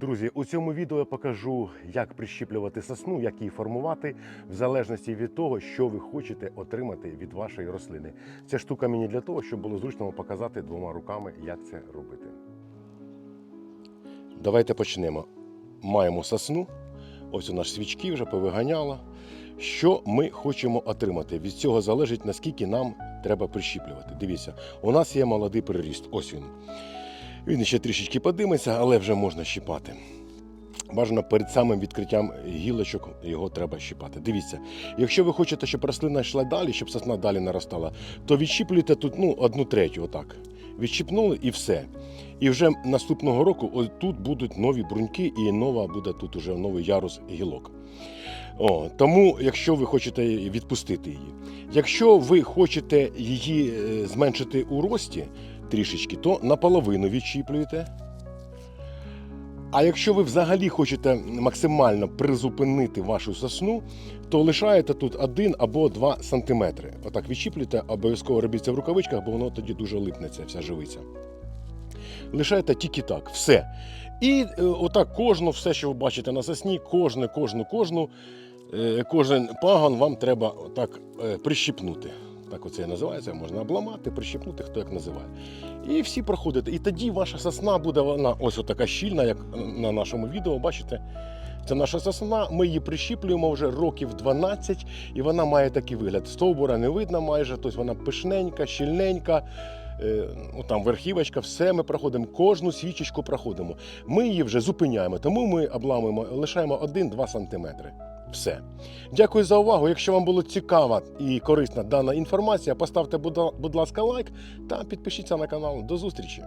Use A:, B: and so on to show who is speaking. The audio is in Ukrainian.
A: Друзі, у цьому відео я покажу, як прищіплювати сосну, як її формувати, в залежності від того, що ви хочете отримати від вашої рослини. Ця штука мені для того, щоб було зручно показати двома руками, як це робити. Давайте почнемо. Маємо сосну. Ось у нас свічки вже повиганяла. Що ми хочемо отримати? Від цього залежить, наскільки нам треба прищіплювати. Дивіться, у нас є молодий приріст. Ось він. Він ще трішечки подиметься, але вже можна щіпати. Бажано перед самим відкриттям гілочок його треба щіпати. Дивіться, якщо ви хочете, щоб рослина йшла далі, щоб сосна далі наростала, то відщіплюйте тут ну, одну третю. Отак. Відщіпнули і все. І вже наступного року тут будуть нові бруньки і нова буде тут уже новий ярус гілок. О, тому, якщо ви хочете відпустити її, якщо ви хочете її е, зменшити у рості трішечки, то наполовину відщіплюєте. А якщо ви взагалі хочете максимально призупинити вашу сосну, то лишаєте тут 1 або 2 см. Отак відщіплюєте, обов'язково робіть це в рукавичках, бо воно тоді дуже липнеться, вся живиця. Лишаєте тільки так, все. І е, отак кожну, все, що ви бачите на сосні, кожне, кожну, кожну, е, кожен пагон вам треба отак е, прищіпнути. Так оце і називається, можна обламати, прищіпнути, хто як називає. І всі проходите. І тоді ваша сосна буде вона ось така щільна, як на нашому відео, бачите. Це наша сосна, ми її прищіплюємо вже років 12, і вона має такий вигляд. Стовбура не видно майже, тобто вона пишненька, щільненька. Е, ну, там верхівочка, все ми проходимо, кожну свічечку проходимо. Ми її вже зупиняємо, тому ми обламуємо, лишаємо 1-2 сантиметри. Все. Дякую за увагу. Якщо вам було цікава і корисна дана інформація, поставте, будь будь ласка, лайк та підпишіться на канал. До зустрічі!